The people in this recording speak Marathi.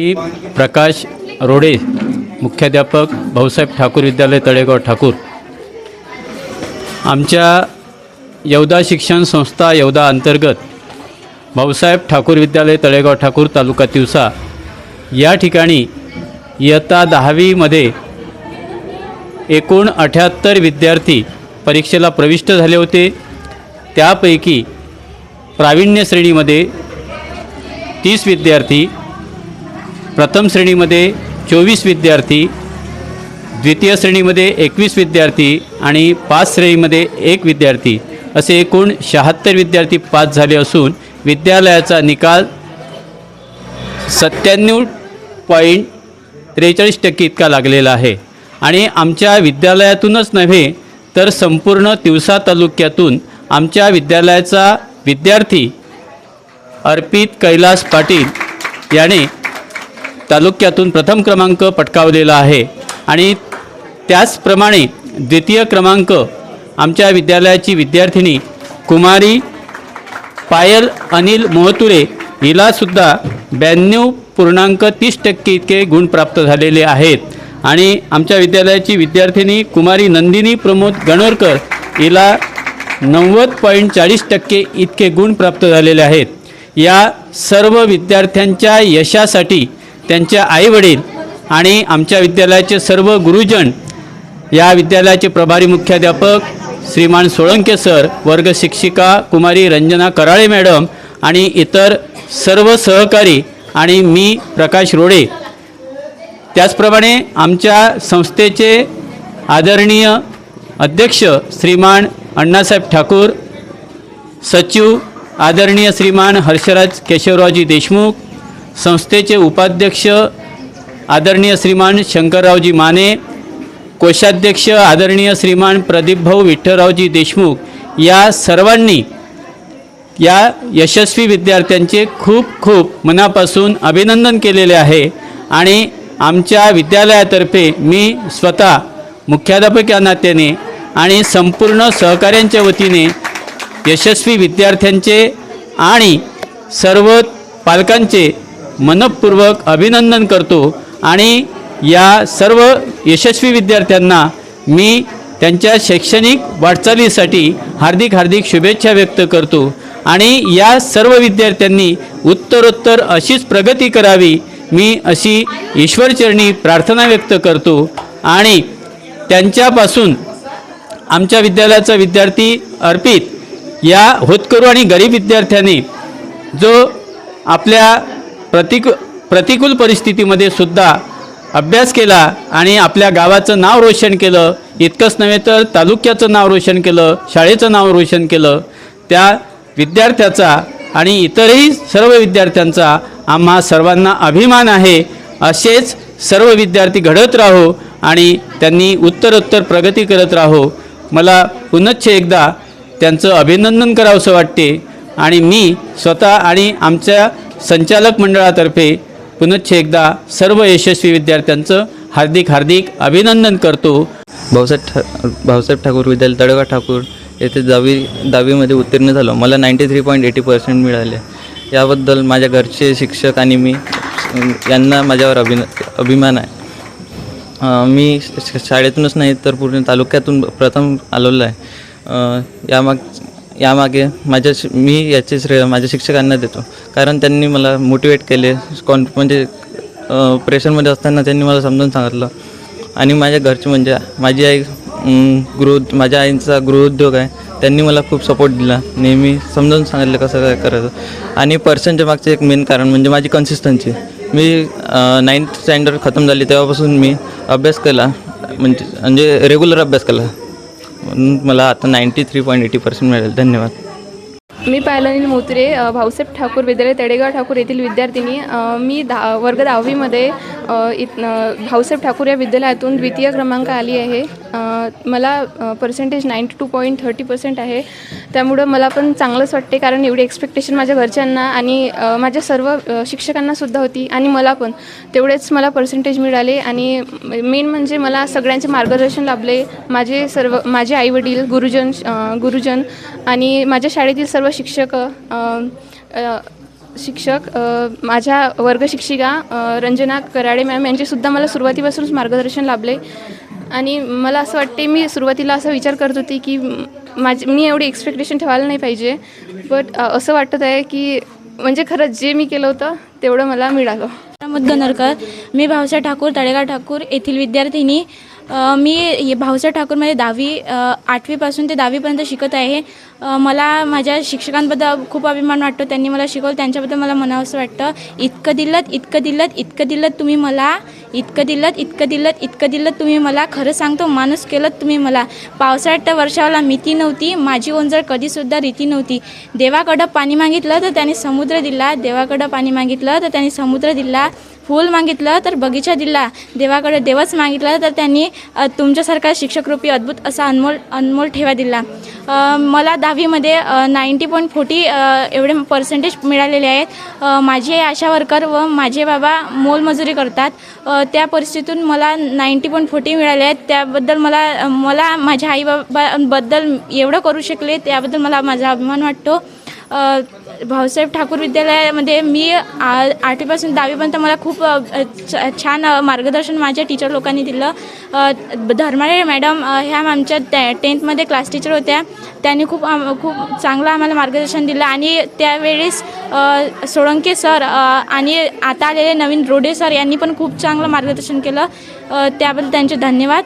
मी प्रकाश रोडे मुख्याध्यापक भाऊसाहेब ठाकूर विद्यालय तळेगाव ठाकूर. आमच्या यवदा शिक्षण संस्था यवदा अंतर्गत भाऊसाहेब ठाकूर विद्यालय तळेगाव ठाकूर तालुका तिवसा या ठिकाणी इयत्ता दहावीमध्ये एकूण अठ्याहत्तर विद्यार्थी परीक्षेला प्रविष्ट झाले होते. त्यापैकी प्रावीण्य श्रेणीमध्ये तीस विद्यार्थी प्रथम श्रेणीमध्ये चोवीस विद्यार्थी द्वितीय श्रेणीमध्ये एकवीस विद्यार्थी आणि पाच श्रेणीमध्ये एक विद्यार्थी. असे एकूण शहात्तर विद्यार्थी पास झाले असून विद्यालयाचा निकाल सत्त्याण्णव पॉईंट त्रेचाळीस टक्के इतका लागलेला आहे. आणि आमच्या विद्यालयातूनच नव्हे तर संपूर्ण तिवसा तालुक्यातून आमच्या विद्यालयाचा विद्यार्थी अर्पित कैलास पाटील याने तालुक्यातून प्रथम क्रमांक पटकावलेला आहे. आणि त्याचप्रमाणे द्वितीय क्रमांक आमच्या विद्यालयाची विद्यार्थिनी कुमारी पायल अनिल मोहतुरे हिलासुद्धा ब्याण्णव पूर्णांक तीस टक्के इतके गुण प्राप्त झालेले आहेत. आणि आमच्या विद्यालयाची विद्यार्थिनी कुमारी नंदिनी प्रमोद गणोरकर हिला नव्वद पॉईंट चाळीस टक्के इतके गुण प्राप्त झालेले आहेत. या सर्व विद्यार्थ्यांच्या यशासाठी त्यांच्या आईवडील आणि आमच्या विद्यालयाचे सर्व गुरुजन या विद्यालयाचे प्रभारी मुख्याध्यापक श्रीमान सोळंके सर वर्ग शिक्षिका कुमारी रंजना कराळे मॅडम आणि इतर सर्व सहकारी आणि मी प्रकाश रोडे. त्याचप्रमाणे आमच्या संस्थेचे आदरणीय अध्यक्ष श्रीमान अण्णासाहेब ठाकूर सचिव आदरणीय श्रीमान हर्षराज केशवरावजी देशमुख संस्थेचे उपाध्यक्ष आदरणीय श्रीमान शंकररावजी माने कोषाध्यक्ष आदरणीय श्रीमान प्रदीपभाऊ विठ्ठलरावजी देशमुख या सर्वांनी या यशस्वी विद्यार्थ्यांचे खूप खूप मनापासून अभिनंदन केलेले आहे आणि आमच्या विद्यालयातर्फे मी स्वतः मुख्याध्यापक या नात्याने आणि संपूर्ण सहकाऱ्यांच्या वतीने यशस्वी विद्यार्थ्यांचे आणि सर्व पालकांचे मनपूर्वक अभिनंदन करतो आणि या सर्व यशस्वी विद्यार्थ्यांना मी त्यांच्या शैक्षणिक वाटचालीसाठी हार्दिक हार्दिक शुभेच्छा व्यक्त करतो. आणि या सर्व विद्यार्थ्यांनी उत्तरोत्तर अशीच प्रगती करावी मी अशी ईश्वरचरणी प्रार्थना व्यक्त करतो. आणि त्यांच्यापासून आमच्या विद्यालयाचा विद्यार्थी अर्पित या होतकरू आणि गरीब विद्यार्थ्याने जो आपल्या प्रतिकू प्रतिकूल परिस्थितीमध्ये सुद्धा अभ्यास केला आणि आपल्या गावाचं नाव रोशन केलं. इतकंच नव्हे तर तालुक्याचं नाव रोशन केलं शाळेचं नाव रोशन केलं. त्या विद्यार्थ्याचा आणि इतरही सर्व विद्यार्थ्यांचा आम्हा सर्वांना अभिमान आहे. असेच सर्व विद्यार्थी घडत राहो आणि त्यांनी उत्तरोत्तर प्रगती करत राहो. मला पुनश्च एकदा त्यांचं अभिनंदन करावंसं वाटते आणि मी स्वतः आणि आमच्या संचालक मंडळातर्फे पुनश्च एकदा सर्व यशस्वी विद्यार्थ्यांचं हार्दिक हार्दिक अभिनंदन करतो. भाऊसाहेब ठा भाऊसाहेब ठाकूर विद्यालय तळेगाव ठाकूर येथे दहावी दहावीमध्ये उत्तीर्ण झालो. मला ninety three point eighty percent मिळाले. याबद्दल माझ्या घरचे शिक्षक आणि मी यांना माझ्यावर अभिन अभिमान आहे. मी श- शाळेतूनच नाही तर पूर्ण तालुक्यातून प्रथम आलेलो आहे. यामाग यामागे माझ्या शि- मी याचे श्रेय माझ्या शिक्षकांना देतो. कारण त्यांनी मला मोटिवेट केले. कॉन म्हणजे प्रेशरमध्ये असताना त्यांनी मला समजून सांगितलं. आणि माझ्या घरचे म्हणजे माझी आई गृह माझ्या आईचा गृहउद्योग आहे. त्यांनी मला खूप सपोर्ट दिला. नेहमी समजावून सांगितलं कसं काय करायचं. आणि पर्सनच्या मागचं एक मेन कारण म्हणजे माझी कन्सिस्टन्सी मी नाईन्थ स्टँडर्ड खतम झाली तेव्हापासून मी अभ्यास केला. म्हणजे म्हणजे रेग्युलर अभ्यास केला. म्हणून मला आता ninety three point eighty percent मिळेल. धन्यवाद. मी पायलनील मोत्रे भाऊसाहेब ठाकूर विद्यालय तडेगाव ठाकूर येथील विद्यार्थिनी. मी दहा वर्ग दहावीमध्ये इत भाऊसाहेब ठाकूर या विद्यालयातून द्वितीय क्रमांक आली आहे. मला percentage ninety two point thirty percent आहे. त्यामुळं मला पण चांगलंच वाटते कारण एवढी एक्सपेक्टेशन माझ्या घरच्यांना आणि माझ्या सर्व शिक्षकांनासुद्धा होती आणि मला पण. तेवढेच मला पर्सेंटेज मिळाले आणि मेन म्हणजे मला सगळ्यांचे मार्गदर्शन लाभले. माझे सर्व माझे आईवडील गुरुजन गुरुजन आणि माझ्या शाळेतील सर्व शिक्षक शिक्षक माझ्या वर्गशिक्षिका रंजना कराडे मॅम यांचेसुद्धा मला सुरुवातीपासूनच मार्गदर्शन लाभले. आणि मला असं वाटते मी सुरुवातीला असा विचार करत होती की माझ माझी मी एवढी एक्सपेक्टेशन ठेवायला नाही पाहिजे. बट असं वाटत आहे की म्हणजे खरंच जे मी केलं होतं तेवढं मला मिळालं. मत गनरकर मी भावसा ठाकूर तळेगाव ठाकूर येथील विद्यार्थिनी मी हे भाऊसाहेब ठाकूरमध्ये दहावी आठवीपासून ते दहावीपर्यंत शिकत आहे. मला माझ्या शिक्षकांबद्दल खूप अभिमान वाटतो. त्यांनी मला शिकवलं. त्यांच्याबद्दल मला म्हणावंसं वाटतं. इतकं दिलत इतकं दिलत इतकं दिलत तुम्ही मला इतकं दिलत इतकं दिलत इतकं दिलत तुम्ही मला. खरं सांगतो माणूस केलं तुम्ही मला. पावसाळ्यात वर्षाला मिती नव्हती माझी ओंजळ कधीसुद्धा रीती नव्हती. देवाकडं पाणी मागितलं तर त्याने समुद्र दिला. देवाकडं पाणी मागितलं तर त्याने समुद्र दिला. फूल मागितलं तर बगीचा दिला. देवाकडे देवच मागितलं तर त्यांनी तुमच्यासारखा शिक्षकरूपी अद्भुत असा अनमोल अनमोल ठेवा दिला. मला दहावीमध्ये नाईंटी पॉईंट फोर्टी एवढे पर्सेंटेज मिळालेले आहेत. माझी आई आशा वर्कर व माझे बाबा मोलमजुरी करतात. त्या परिस्थितीतून मला नाईंटी पॉईंट फोर्टी मिळाले आहेत. त्याबद्दल मला मला माझ्या आईबाबाबद्दल एवढं करू शकले त्याबद्दल मला माझा अभिमान वाटतो. भाऊसाहेब ठाकूर विद्यालयामध्ये मी आठवीपासून दहावीपर्यंत मला खूप छ- छान मार्गदर्शन माझ्या टीचर लोकांनी दिलं. धर्माळे मॅडम ह्या आमच्या त्या टेन्थमध्ये क्लास टीचर होत्या. त्यांनी खूप खूप चांगलं आम्हाला मार्गदर्शन दिलं. आणि त्यावेळेस सोळंके सर आणि आता आलेले नवीन रोडे सर यांनी पण खूप चांगलं मार्गदर्शन केलं. त्याबद्दल त्यांचे धन्यवाद.